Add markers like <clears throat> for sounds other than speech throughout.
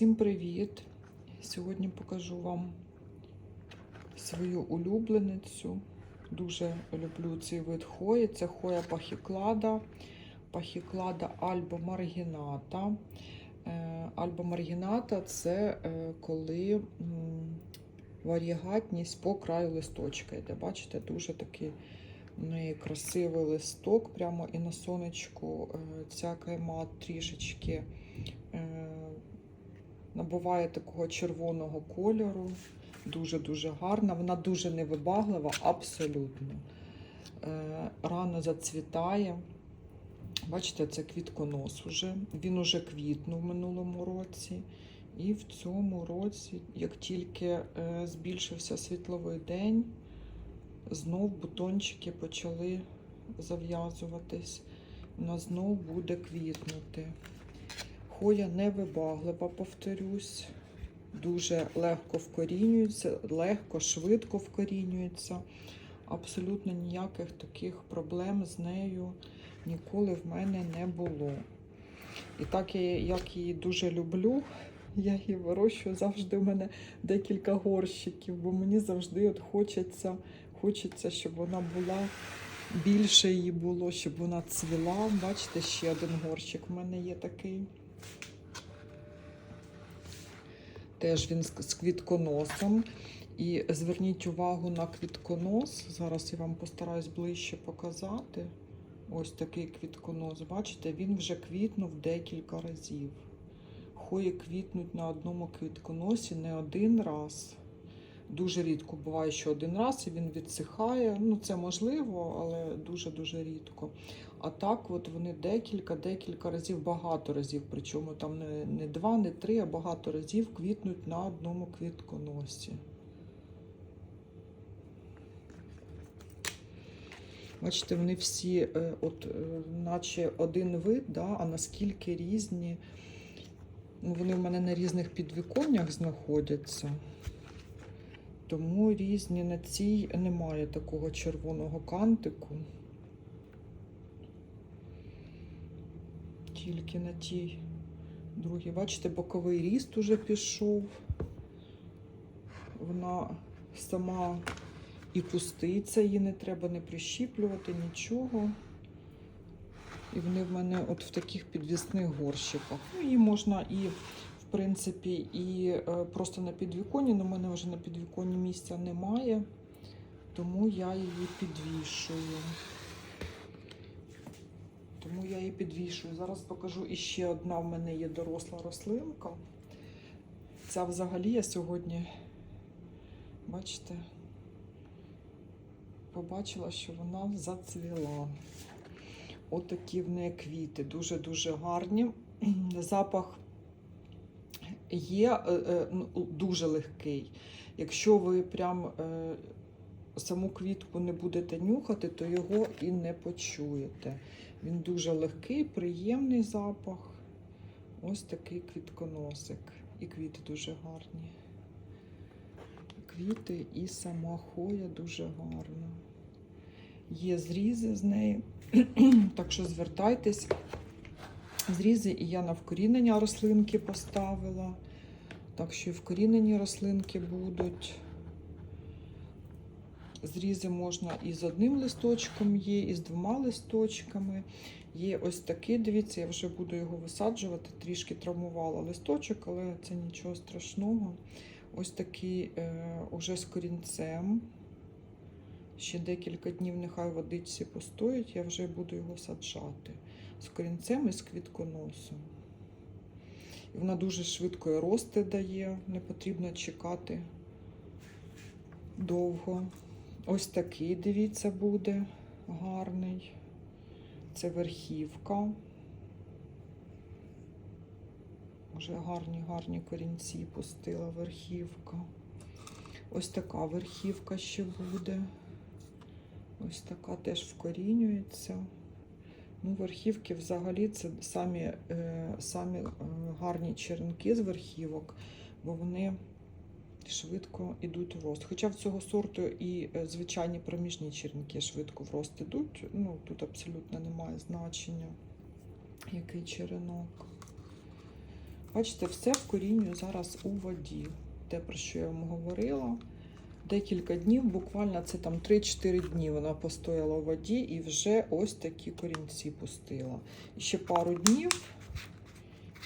Всім привіт! Сьогодні покажу вам свою улюбленицю. Дуже люблю цей вид хої. Це хоя пахіклада, пахіклада альбо маргіната. Е, Альбо маргіната це е, коли варігатність по краю листочка йде. Бачите, дуже такий красивий листок, прямо і на сонечку е, ця кайма трішечки набуває такого червоного кольору. Дуже-дуже гарна. Вона дуже невибаглива, абсолютно. Е, Рано зацвітає. Бачите, це квітконос уже. Він уже квітнув минулому році. І в цьому році, як тільки е, збільшився світловий день, знов бутончики почали зав'язуватись. Вона знов буде квітнути. Хоя невибаглива, повторюсь. Дуже легко вкорінюється, легко, швидко вкорінюється. Абсолютно ніяких таких проблем з нею ніколи в мене не було. І так як її дуже люблю, я її вирощую завжди в мене декілька горщиків, бо мені завжди от хочеться, хочеться, щоб вона була більше її було, щоб вона цвіла. Бачите, ще один горщик в мене є такий. Теж він з квітконосом. І зверніть увагу на квітконос. Зараз я вам постараюсь ближче показати. Ось такий квітконос. Бачите, він вже квітнув декілька разів. Хої квітнуть на одному квітконосі не один раз. Дуже рідко буває, що один раз і він відсихає. Ну, це можливо, але дуже-дуже рідко. А так, от вони декілька, декілька разів, багато разів, причому там не, не два, не три, а багато разів квітнуть на одному квітконосі. Бачите, вони всі, е, от, е, наче один вид, да, а наскільки різні. Вони в мене на різних підвіконнях знаходяться. Тому різні на цій немає такого червоного кантику. Тільки на тій другій. Бачите, боковий ріст уже пішов. Вона сама і пуститься, її не треба не прищіплювати, нічого. І вони в мене от в таких підвісних горщиках. Ну, її можна і, принципі, і е, просто на підвіконні, але в мене вже на підвіконні місця немає, тому я її підвішую. Тому я її підвішую. Зараз покажу іще одна в мене є доросла рослинка. Ця взагалі я сьогодні, бачите, побачила, що вона зацвіла. Отакі в неї квіти, дуже-дуже гарні. Запах є е, е, дуже легкий. Якщо ви прям е, саму квітку не будете нюхати, то його і не почуєте. Він дуже легкий, приємний запах. Ось такий квітконосик. І квіти дуже гарні. Квіти і сама хоя дуже гарна. Є зрізи з неї, <clears throat> так що звертайтесь. Зрізи і я на вкорінення рослинки поставила. Так що і вкорінені рослинки будуть. Зрізи можна і з одним листочком є, і з двома листочками. Є ось такий, дивіться, я вже буду його висаджувати, трішки травмувала листочок, але це нічого страшного. Ось такий е, уже з корінцем. Ще декілька днів нехай водичці постоїть, я вже буду його саджати. З корінцем і з квітконосом. І вона дуже швидко і рости дає, не потрібно чекати довго. Ось такий, дивіться, буде гарний. Це верхівка. Вже гарні, гарні корінці пустила верхівка. Ось така верхівка ще буде. Ось така теж вкорінюється. Ну, верхівки взагалі це самі, е, самі е, гарні черенки з верхівок, бо вони швидко йдуть в рост. Хоча в цього сорту і е, звичайні проміжні черенки швидко в рост йдуть. Ну, тут абсолютно немає значення, який черенок. Бачите, все вкорінюю зараз у воді. Те, про що я вам говорила. Декілька днів, буквально це там 3-4 дні вона постояла у воді і вже ось такі корінці пустила. Ще пару днів,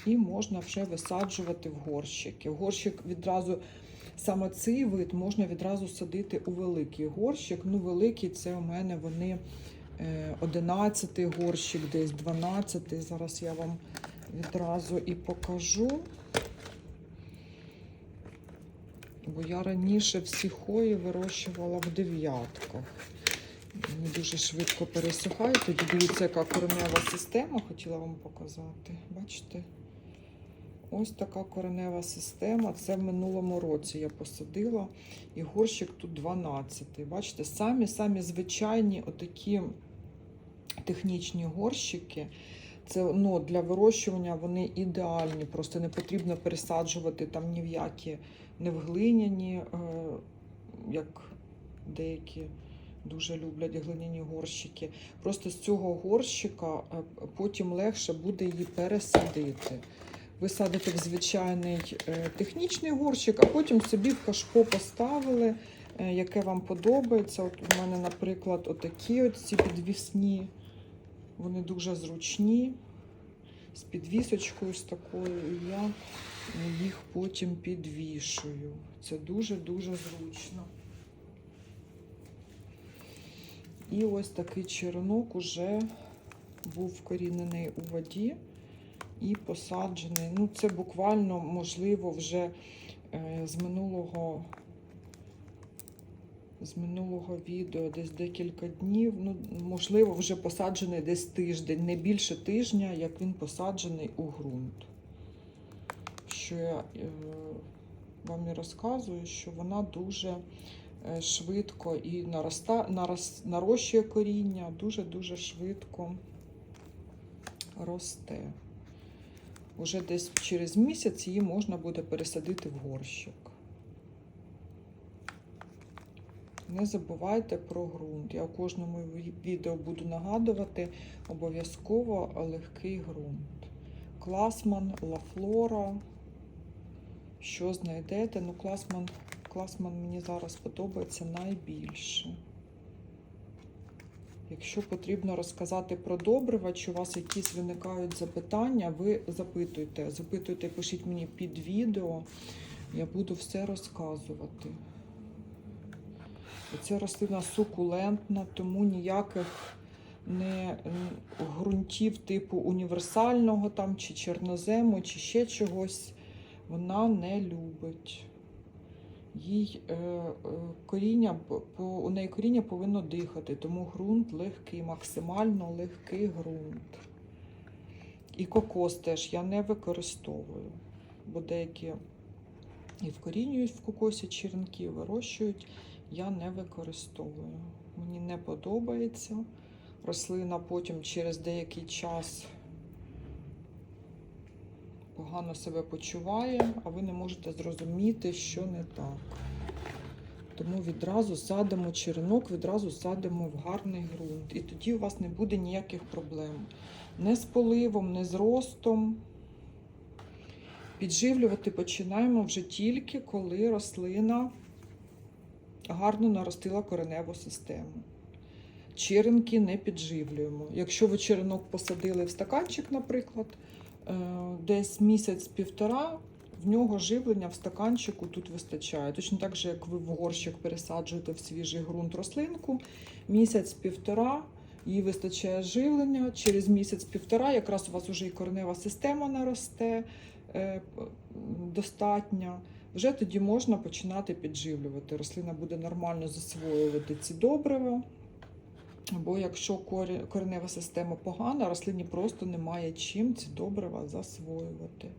і можна вже висаджувати в горщики. Горщик відразу, саме цей вид можна відразу садити у великий горщик. Ну, великий це у мене вони 11 горщик, десь 12. Зараз я вам відразу і покажу. Бо я раніше всі хої вирощувала в дев'ятках. Вони дуже швидко пересихають. Тоді дивіться, яка коренева система, хотіла вам показати. Бачите? Ось така коренева система. Це в минулому році я посадила. І горщик тут 12. Бачите, самі-самі звичайні отакі технічні горщики. Це ну, для вирощування вони ідеальні. Просто не потрібно пересаджувати там ні в які не в глиняні, е, як деякі дуже люблять глиняні горщики. Просто з цього горщика е, потім легше буде її пересадити. Ви садите в звичайний е, технічний горщик, а потім собі в кашпо поставили, е, яке вам подобається. От у мене, наприклад, отакі от ці підвісні. Вони дуже зручні, з підвісочкою з такою. І я їх потім підвішую. Це дуже-дуже зручно. І ось такий черенок уже був вкорінений у воді і посаджений. Ну, це буквально, можливо, вже е, з минулого з минулого відео десь декілька днів. Ну, можливо, вже посаджений десь тиждень, не більше тижня, як він посаджений у ґрунт. Що я е, вам і розказую, що вона дуже е, швидко і нароста, нарос, нарощує коріння, дуже-дуже швидко росте. Уже десь через місяць її можна буде пересадити в горщик. Не забувайте про ґрунт. Я у кожному відео буду нагадувати обов'язково легкий ґрунт. Класман, Лафлора. Що знайдете? Ну, класман, класман мені зараз подобається найбільше. Якщо потрібно розказати про добрива, чи у вас якісь виникають запитання, ви запитуйте. Запитуйте, пишіть мені під відео, я буду все розказувати. Ця рослина сукулентна, тому ніяких не ґрунтів типу універсального там, чи чорнозему, чи ще чогось вона не любить. Їй е, е, коріння, по, у неї коріння повинно дихати, тому ґрунт легкий, максимально легкий ґрунт. І кокос теж я не використовую, бо деякі і вкорінюють в кокосі черенки, вирощують я не використовую. Мені не подобається. Рослина потім через деякий час погано себе почуває, а ви не можете зрозуміти, що не так. Тому відразу садимо черенок, відразу садимо в гарний ґрунт. І тоді у вас не буде ніяких проблем. Не з поливом, не з ростом. Підживлювати починаємо вже тільки, коли рослина гарно наростила кореневу систему. Черенки не підживлюємо. Якщо ви черенок посадили в стаканчик, наприклад, е, десь місяць-півтора, в нього живлення в стаканчику тут вистачає. Точно так же, як ви в горщик пересаджуєте в свіжий ґрунт рослинку, місяць-півтора. Їй вистачає живлення. Через місяць-півтора якраз у вас вже і коренева система наросте е, достатня вже тоді можна починати підживлювати. Рослина буде нормально засвоювати ці добрива. Бо якщо коренева система погана, рослині просто немає чим ці добрива засвоювати.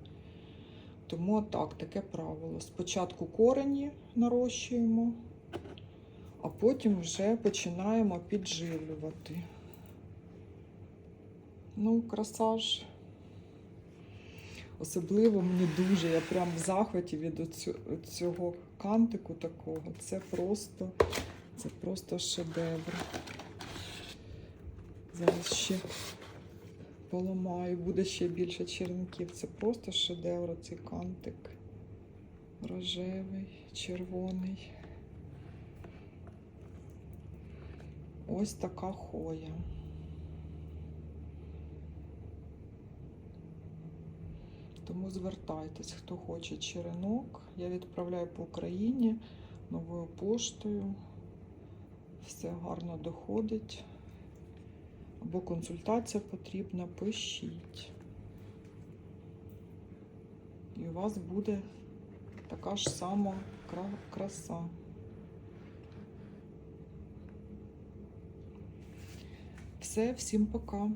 Тому так, таке правило. Спочатку корені нарощуємо, а потім вже починаємо підживлювати. Ну, красаж. Особливо мені дуже, я прям в захваті від цього кантику такого. Це просто, це просто шедевр. Зараз ще поламаю, буде ще більше черенків. Це просто шедевр, цей кантик. Рожевий, червоний. Ось така хоя. Тому звертайтесь, хто хоче черенок. Я відправляю по Україні новою поштою. Все гарно доходить. Або консультація потрібна, пишіть. І у вас буде така ж сама краса. Все, всім пока.